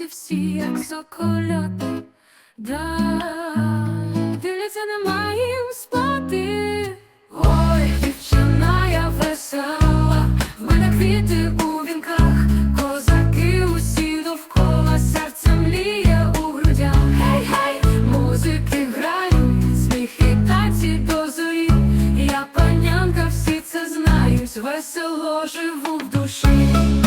вулиці всі, як сокольоти, да, дивляться, немає їм спати. Ой, дівчина, я весела, в мене квіти у вінках, козаки усі довкола, серце мліє у грудях. Гей, гей, музики грають, сміх і танці до зорі. Я панянка, всі це знають, весело живу в душі.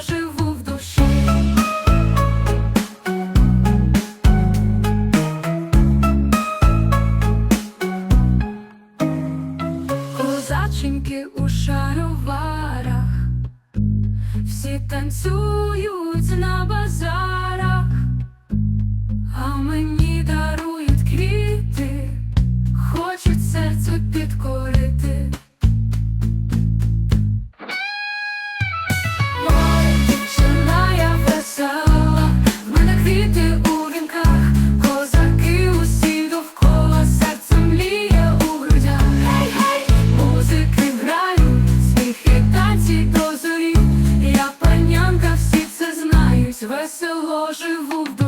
Живу в душі. Козаченьки у шароварах, всі танцюють на базарах. весело живу в